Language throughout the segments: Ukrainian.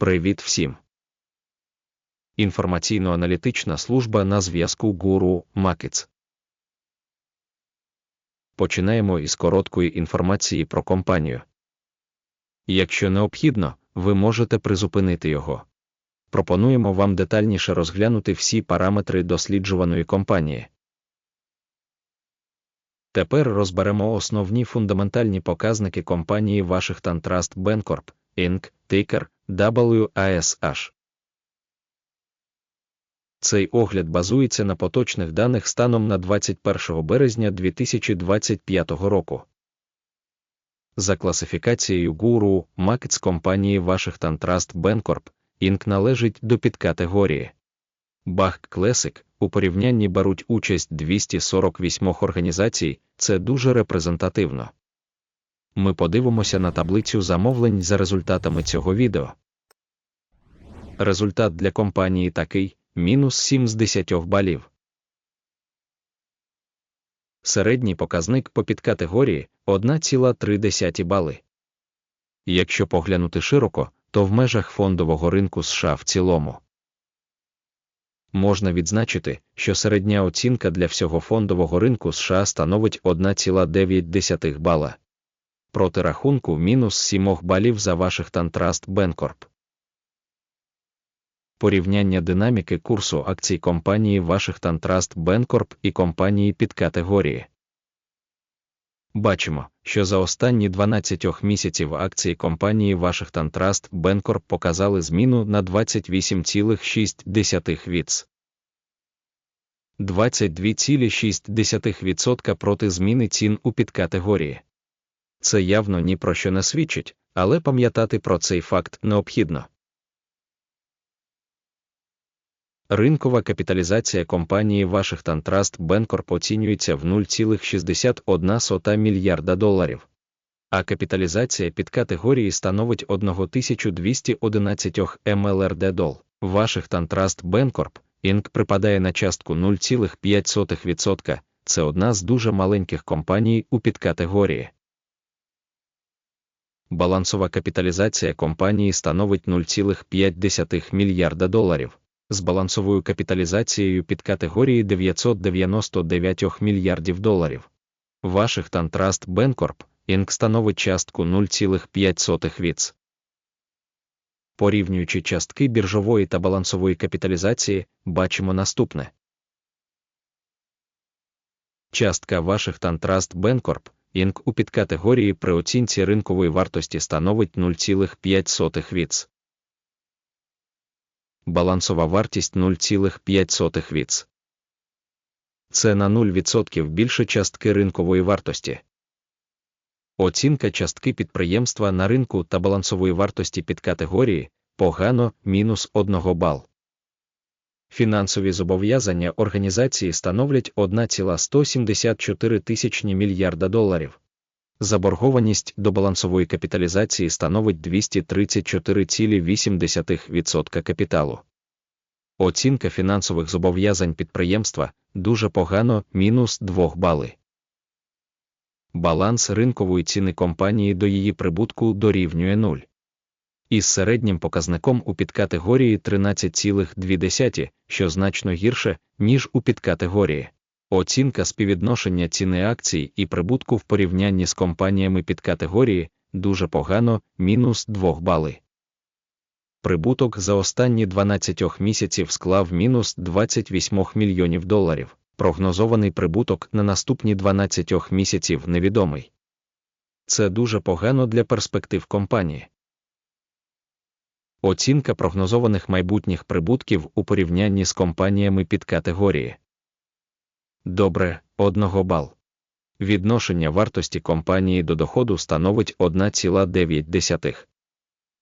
Привіт всім! Інформаційно-аналітична служба на зв'язку Guru Markets. Починаємо із короткої інформації про компанію. Якщо необхідно, ви можете призупинити його. Пропонуємо вам детальніше розглянути всі параметри досліджуваної компанії. Тепер розберемо основні фундаментальні показники компанії Washington Trust Bancorp, Inc., тикер WASH. Цей огляд базується на поточних даних станом на 21 березня 2025 року. За класифікацією Guru Markets компанії Washington Trust Bancorp, Inc. належить до підкатегорії Bach Classic, у порівнянні беруть участь 248 організацій, це дуже репрезентативно. Ми подивимося на таблицю замовлень за результатами цього відео. Результат для компанії такий мінус 7 з 10 балів. Середній показник по підкатегорії 1,3 бали. Якщо поглянути широко, то в межах фондового ринку США в цілому. Можна відзначити, що середня оцінка для всього фондового ринку США становить 1,9 бала. Проти рахунку мінус 7 балів за Вашингтон Trust Bancorp. Порівняння динаміки курсу акцій компанії Вашингтон Trust Bancorp і компанії під категорії. Бачимо, що за останні 12 місяців акції компанії Washington Trust Bancorp показали зміну на 28,6 віц. 22,6% проти зміни цін у підкатегорії. Це явно ні про що не свідчить, але пам'ятати про цей факт необхідно. Ринкова капіталізація компанії Washington Trust Bancorp оцінюється в 0,61 мільярда доларів, а капіталізація під категорії становить 1211 МЛРД дол. Washington Trust Bancorp, Inc. припадає на частку 0,5%, це одна з дуже маленьких компаній у підкатегорії. Балансова капіталізація компанії становить 0,5 мільярда доларів з балансовою капіталізацією під категорії 999 мільярдів доларів. Вашингтон Trust Bancorp, Inc. становить частку 0,5 віц. Порівнюючи частки біржової та балансової капіталізації, бачимо наступне. Частка Вашингтон Trust Bancorp, Inc. у підкатегорії при оцінці ринкової вартості становить 0,5 віц балансова вартість 0,5 віц. Це на 0% більше частки ринкової вартості. Оцінка частки підприємства на ринку та балансової вартості під категорії погано мінус 1 бал. Фінансові зобов'язання організації становлять 1,174 тисячні мільярда доларів. Заборгованість до балансової капіталізації становить 234,8% капіталу. Оцінка фінансових зобов'язань підприємства дуже погано мінус 2 бали. Баланс ринкової ціни компанії до її прибутку дорівнює 0. Із середнім показником у підкатегорії 13,2, що значно гірше, ніж у підкатегорії. Оцінка співвідношення ціни акцій і прибутку в порівнянні з компаніями під категорії дуже погано, мінус 2 бали. Прибуток за останні 12 місяців склав мінус 28 мільйонів доларів. Прогнозований прибуток на наступні 12 місяців невідомий. Це дуже погано для перспектив компанії. Оцінка прогнозованих майбутніх прибутків у порівнянні з компаніями під категорії. Добре, 1 бал. Відношення вартості компанії до доходу становить 1,9.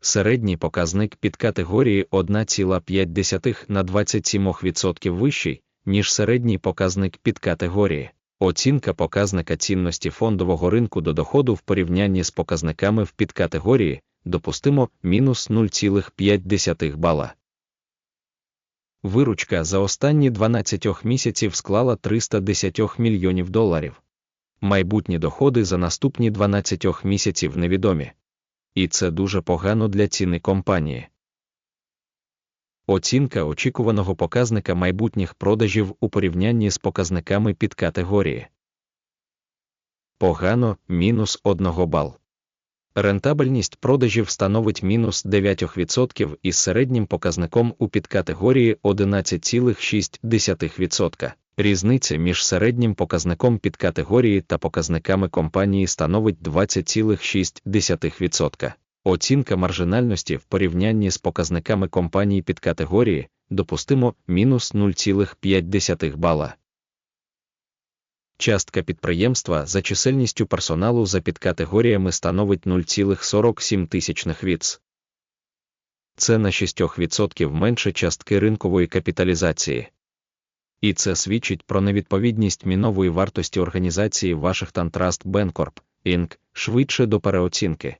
Середній показник під категорії 1,5 на 27% вищий, ніж середній показник під категорії. Оцінка показника цінності фондового ринку до доходу в порівнянні з показниками в підкатегорії допустимо мінус 0,5 бала. Виручка за останні 12 місяців склала 310 мільйонів доларів. Майбутні доходи за наступні 12 місяців невідомі. І це дуже погано для ціни компанії. Оцінка очікуваного показника майбутніх продажів у порівнянні з показниками під категорії. Погано мінус 1 бал. Рентабельність продажів становить мінус 9% із середнім показником у підкатегорії 11,6%. Різниця між середнім показником підкатегорії та показниками компанії становить 20,6%. Оцінка маржинальності в порівнянні з показниками компанії підкатегорії допустимо мінус 0,5 бала. Частка підприємства за чисельністю персоналу за підкатегоріями становить 0,47 віц. Це на 6% менше частки ринкової капіталізації. І це свідчить про невідповідність мінової вартості організації Вашингтон Trust Bancorp, Inc. швидше до переоцінки.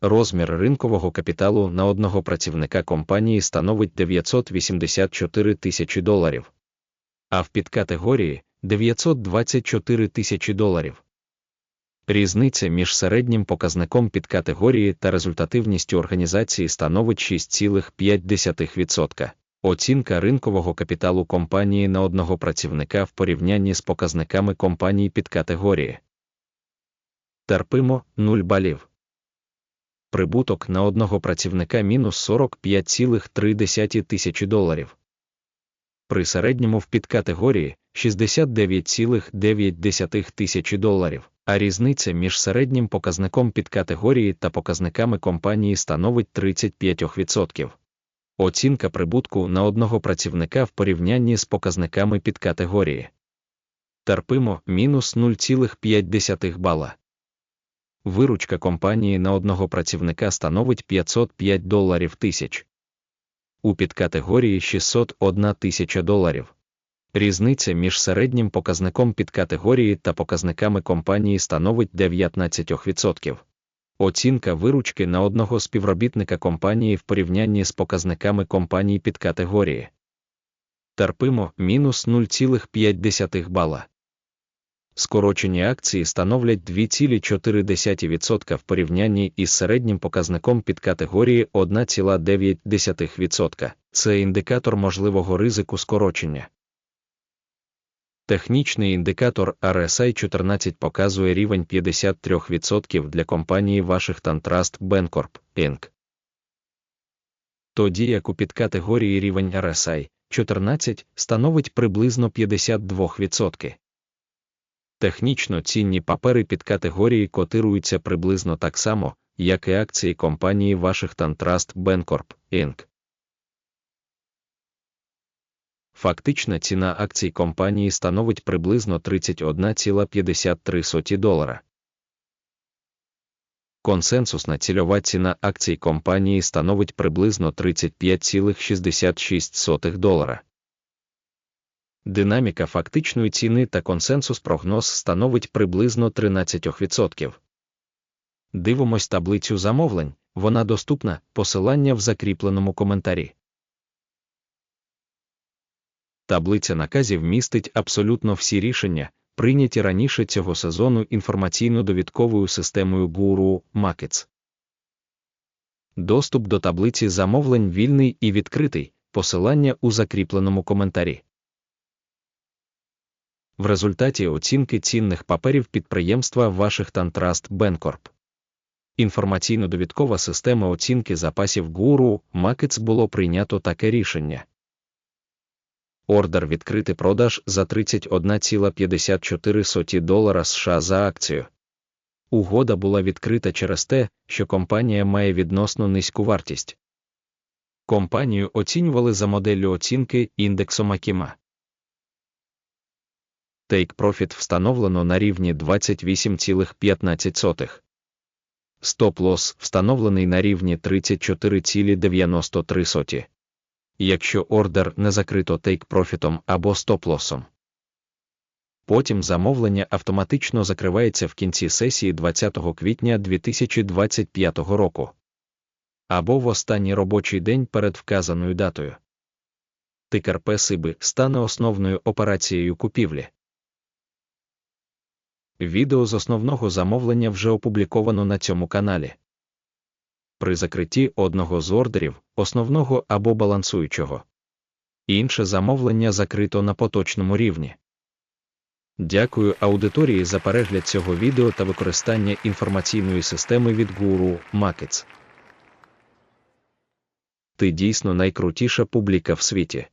Розмір ринкового капіталу на одного працівника компанії становить 984 тисячі доларів а в підкатегорії 924 тисячі доларів. Різниця між середнім показником підкатегорії та результативністю організації становить 6,5%. Оцінка ринкового капіталу компанії на одного працівника в порівнянні з показниками компанії підкатегорії. Терпимо 0 балів. Прибуток на одного працівника мінус 45,3 тисячі доларів при середньому в підкатегорії 69,9 тисячі доларів, а різниця між середнім показником підкатегорії та показниками компанії становить 35%. Оцінка прибутку на одного працівника в порівнянні з показниками підкатегорії. Терпимо мінус 0,5 бала. Виручка компанії на одного працівника становить 505 доларів тисяч у підкатегорії 601 тисяча доларів. Різниця між середнім показником підкатегорії та показниками компанії становить 19%. Оцінка виручки на одного співробітника компанії в порівнянні з показниками компанії підкатегорії. Терпимо мінус 0,5 бала. Скорочені акції становлять 2,4% в порівнянні із середнім показником під категорії 1,9%. Це індикатор можливого ризику скорочення. Технічний індикатор RSI 14 показує рівень 53% для компанії Washington Trust Bancorp, Inc. Тоді як у підкатегорії рівень RSI 14 становить приблизно 52%. Технічно цінні папери під категорії котируються приблизно так само, як і акції компанії Washington Trust Bancorp, Inc. Фактична ціна акцій компанії становить приблизно 31,53 долара. Консенсусна цільова ціна акцій компанії становить приблизно 35,66 долара. Динаміка фактичної ціни та консенсус прогноз становить приблизно 13%. Дивимось таблицю замовлень, вона доступна, посилання в закріпленому коментарі. Таблиця наказів містить абсолютно всі рішення, прийняті раніше цього сезону інформаційно-довідковою системою Guru Markets. Доступ до таблиці замовлень вільний і відкритий, посилання у закріпленому коментарі. В результаті оцінки цінних паперів підприємства Washington Trust Bancorp. Інформаційно-довідкова система оцінки запасів Guru Markets було прийнято таке рішення. Ордер відкрити продаж за 31,54 долара США за акцію. Угода була відкрита через те, що компанія має відносно низьку вартість. Компанію оцінювали за моделлю оцінки індексом Акіма. Take Profit встановлено на рівні 28,15. Стоп-лосс встановлений на рівні 34,93. Якщо ордер не закрито Take Profit або стоп-лосом. Потім замовлення автоматично закривається в кінці сесії 20 квітня 2025 року. Або в останній робочий день перед вказаною датою. Тикер ПСИБИ стане основною операцією купівлі. Відео з основного замовлення вже опубліковано на цьому каналі. при закритті одного з ордерів, основного або балансуючого. Інше замовлення закрито на поточному рівні. Дякую аудиторії за перегляд цього відео та використання інформаційної системи від Guru Markets. Ти дійсно найкрутіша публіка в світі.